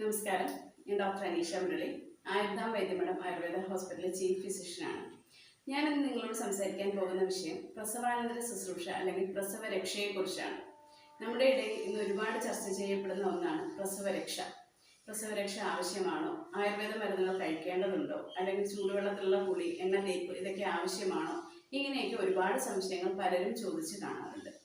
നമസ്കാരം. ഞാൻ ഡോക്ടർ അനീഷ മുരളി ആയുർധാം വൈദ്യമഠം ആയുർവേദ ഹോസ്പിറ്റലിലെ ചീഫ് ഫിസിഷ്യനാണ്. ഞാനിന്ന് നിങ്ങളോട് സംസാരിക്കാൻ പോകുന്ന വിഷയം പ്രസവാനന്തര ശുശ്രൂഷ അല്ലെങ്കിൽ പ്രസവ രക്ഷയെക്കുറിച്ചാണ് നമ്മുടെ ഇടയിൽ ഇന്ന് ഒരുപാട് ചർച്ച ചെയ്യപ്പെടുന്ന ഒന്നാണ് പ്രസവരക്ഷ. പ്രസവരക്ഷ ആവശ്യമാണോ? ആയുർവേദ മരുന്നുകൾ കഴിക്കേണ്ടതുണ്ടോ? അല്ലെങ്കിൽ ചൂടുവെള്ളത്തിലുള്ള പുളി എണ്ണ തേപ്പ് ഇതൊക്കെ ആവശ്യമാണോ? ഇങ്ങനെയൊക്കെ ഒരുപാട് സംശയങ്ങൾ പലരും ചോദിച്ചു കാണാറുണ്ട്.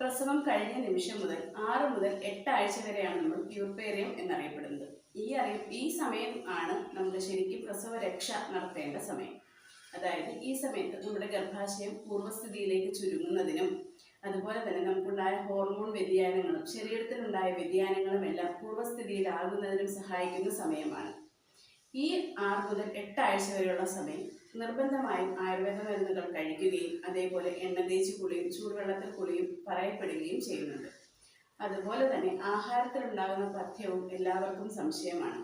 പ്രസവം കഴിഞ്ഞ നിമിഷം മുതൽ ആറ് മുതൽ എട്ട് ആഴ്ച വരെയാണ് നമ്മൾ പ്യൂർപേറിയം എന്നറിയപ്പെടുന്നത്. ഈ അറിയ ഈ സമയം ആണ് നമ്മൾ ശരിക്കും പ്രസവ രക്ഷ നടത്തേണ്ട സമയം. അതായത് ഈ സമയത്ത് നമ്മുടെ ഗർഭാശയം പൂർവസ്ഥിതിയിലേക്ക് ചുരുങ്ങുന്നതിനും അതുപോലെ തന്നെ നമുക്കുണ്ടായ ഹോർമോൺ വ്യതിയാനങ്ങളും ശരീരത്തിലുണ്ടായ വ്യതിയാനങ്ങളും എല്ലാം പൂർവസ്ഥിതിയിലാകുന്നതിനും സഹായിക്കുന്ന സമയമാണ്. ഈ ആറ് മുതൽ എട്ട് ആഴ്ച വരെയുള്ള സമയം നിർബന്ധമായും ആയുർവേദ മരുന്നുകൾ കഴിക്കുകയും അതേപോലെ എണ്ണ തേച്ച് കുളിയും ചൂടുവെള്ളത്തിൽ കുളിയും പറയപ്പെടുകയും ചെയ്യുന്നുണ്ട്. അതുപോലെ തന്നെ ആഹാരത്തിൽ ഉണ്ടാകുന്ന പഥ്യവും എല്ലാവർക്കും സംശയമാണ്.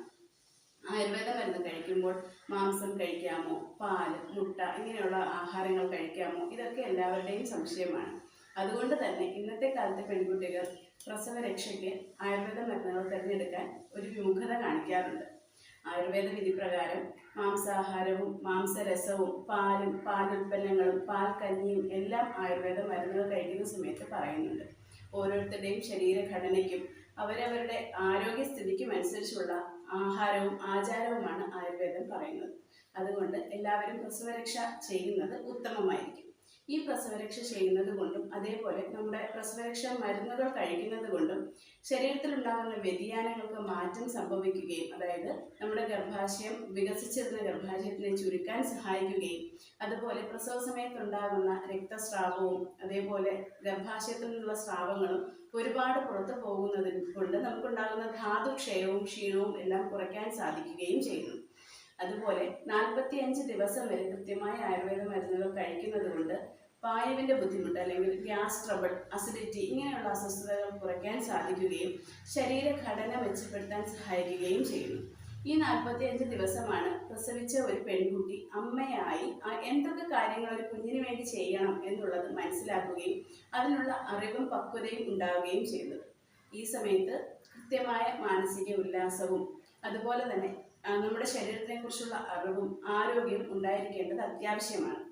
ആയുർവേദ മരുന്ന് കഴിക്കുമ്പോൾ മാംസം കഴിക്കാമോ? പാൽ മുട്ട ഇങ്ങനെയുള്ള ആഹാരങ്ങൾ കഴിക്കാമോ? ഇതൊക്കെ എല്ലാവരുടെയും സംശയമാണ്. അതുകൊണ്ട് തന്നെ ഇന്നത്തെ കാലത്തെ പെൺകുട്ടികൾ പ്രസവരക്ഷയ്ക്ക് ആയുർവേദ മരുന്നുകൾ തിരഞ്ഞെടുക്കാൻ ഒരു വിമുഖത കാണിക്കാറുണ്ട്. ആയുർവേദ വിധി പ്രകാരം മാംസാഹാരവും മാംസരസവും പാലും പാലുൽപ്പന്നങ്ങളും പാൽ കഞ്ഞിയും എല്ലാം ആയുർവേദ മരുന്നുകൾ കഴിക്കുന്ന സമയത്ത് പറയുന്നുണ്ട്. ഓരോരുത്തരുടെയും ശരീരഘടനയ്ക്കും അവരവരുടെ ആരോഗ്യസ്ഥിതിക്കും അനുസരിച്ചുള്ള ആഹാരവും ആചാരവുമാണ് ആയുർവേദം പറയുന്നത്. അതുകൊണ്ട് എല്ലാവരും പ്രസവരക്ഷ ചെയ്യുന്നത് ഉത്തമമായിരിക്കും. ഈ പ്രസവരക്ഷ ചെയ്യുന്നത് കൊണ്ടും അതേപോലെ നമ്മുടെ പ്രസവരക്ഷ മരുന്നുകൾ കഴിക്കുന്നത് കൊണ്ടും ശരീരത്തിലുണ്ടാകുന്ന വ്യതിയാനങ്ങൾക്ക് മാറ്റം സംഭവിക്കുകയും അതായത് നമ്മുടെ ഗർഭാശയം വികസിച്ചിരുന്ന ഗർഭാശയത്തിനെ ചുരുക്കാൻ സഹായിക്കുകയും അതുപോലെ പ്രസവ സമയത്തുണ്ടാകുന്ന രക്തസ്രാവവും അതേപോലെ ഗർഭാശയത്തിൽ നിന്നുള്ള സ്രാവങ്ങളും ഒരുപാട് പുറത്തു പോകുന്നതിന് കൊണ്ട് നമുക്കുണ്ടാകുന്ന ധാതുക്ഷയവും ക്ഷീണവും എല്ലാം കുറയ്ക്കാൻ സാധിക്കുകയും ചെയ്യുന്നു. അതുപോലെ നാൽപ്പത്തിയഞ്ച് ദിവസം വരെ കൃത്യമായ ആയുർവേദ മരുന്നുകൾ കഴിക്കുന്നത് കൊണ്ട് വായുവിന്റെ ബുദ്ധിമുട്ട് അല്ലെങ്കിൽ ഗ്യാസ് ട്രബിൾ അസിഡിറ്റി ഇങ്ങനെയുള്ള അസ്വസ്ഥതകൾ കുറയ്ക്കാൻ സാധിക്കുകയും ശരീരഘടന മെച്ചപ്പെടുത്താൻ സഹായിക്കുകയും ചെയ്യുന്നു. ഈ നാൽപ്പത്തിയഞ്ച് ദിവസമാണ് പ്രസവിച്ച ഒരു പെൺകുട്ടി അമ്മയായി എന്തൊക്കെ കാര്യങ്ങൾ ഒരു കുഞ്ഞിന് വേണ്ടി ചെയ്യണം എന്നുള്ളത് മനസ്സിലാക്കുകയും അതിനുള്ള അറിവും പക്വതയും ഉണ്ടാവുകയും ചെയ്യുന്നത്. ഈ സമയത്ത് കൃത്യമായ മാനസിക ഉല്ലാസവും അതുപോലെ തന്നെ നമ്മുടെ ശരീരത്തെക്കുറിച്ചുള്ള അറിവും ആരോഗ്യവും ഉണ്ടായിരിക്കേണ്ടത് അത്യാവശ്യമാണ്.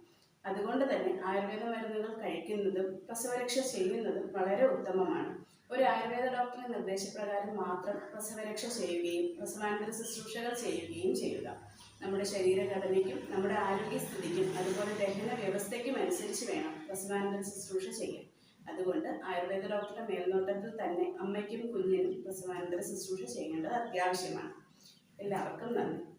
അതുകൊണ്ട് തന്നെ ആയുർവേദ മരുന്നുകൾ കഴിക്കുന്നതും പ്രസവരക്ഷ ചെയ്യുന്നതും വളരെ ഉത്തമമാണ്. ഒരു ആയുർവേദ ഡോക്ടറുടെ നിർദ്ദേശപ്രകാരം മാത്രം പ്രസവരക്ഷ ചെയ്യുകയും പ്രസവാനന്തര ശുശ്രൂഷകൾ ചെയ്യുകയും ചെയ്യുക. നമ്മുടെ ശരീരഘടനയ്ക്കും നമ്മുടെ ആരോഗ്യസ്ഥിതിക്കും അതുപോലെ ദഹന വ്യവസ്ഥയ്ക്കും അനുസരിച്ച് വേണം പ്രസവാനന്തര ശുശ്രൂഷ ചെയ്യാൻ. അതുകൊണ്ട് ആയുർവേദ ഡോക്ടറുടെ മേൽനോട്ടത്തിൽ തന്നെ അമ്മയ്ക്കും കുഞ്ഞിനും പ്രസവാനന്തര ശുശ്രൂഷ ചെയ്യേണ്ടത് അത്യാവശ്യമാണ്. എല്ലാവർക്കും നന്ദി.